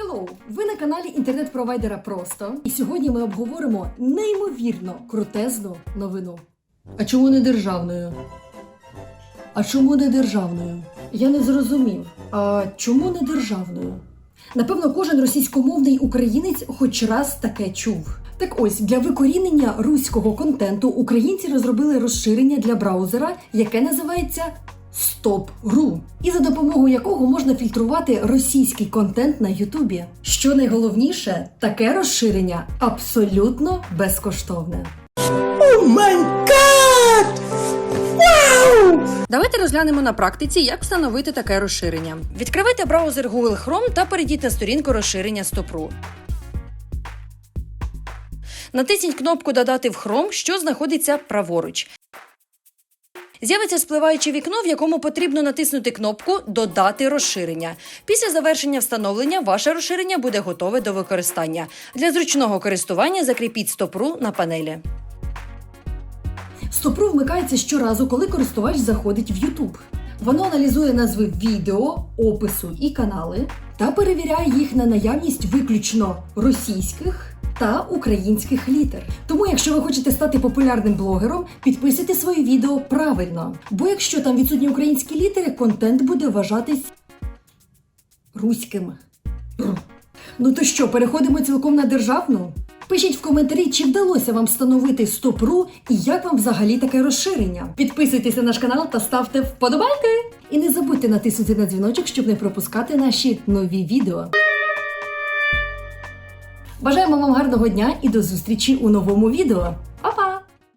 Hello! Ви на каналі інтернет-провайдера Просто. І сьогодні ми обговоримо неймовірно крутезну новину. А чому не державною? А чому не державною? Я не зрозумів. А чому не державною? Напевно, кожен російськомовний українець хоч раз таке чув. Так ось для викорінення руського контенту українці розробили розширення для браузера, яке називається Stop.ru, і за допомогою якого можна фільтрувати російський контент на Ютубі. Що найголовніше, таке розширення абсолютно безкоштовне. Давайте розглянемо на практиці, як встановити таке розширення. Відкривайте браузер Google Chrome та перейдіть на сторінку розширення Stop.ru. Натисніть кнопку Додати в Chrome, що знаходиться праворуч. З'явиться спливаюче вікно, в якому потрібно натиснути кнопку Додати розширення. Після завершення встановлення ваше розширення буде готове до використання. Для зручного користування закріпіть Stop.ru на панелі. Стопру вмикається щоразу, коли користувач заходить в YouTube. Воно аналізує назви відео, опису і канали та перевіряє їх на наявність виключно російських та українських літер. Тому, якщо ви хочете стати популярним блогером, підписуйте свої відео правильно. Бо якщо там відсутні українські літери, контент буде вважатись руським. Ну то що, переходимо цілком на державну? Пишіть в коментарі, чи вдалося вам встановити Стопру і як вам взагалі таке розширення. Підписуйтесь на наш канал та ставте вподобайки. І не забудьте натиснути на дзвіночок, щоб не пропускати наші нові відео. Бажаємо вам гарного дня і до зустрічі у новому відео.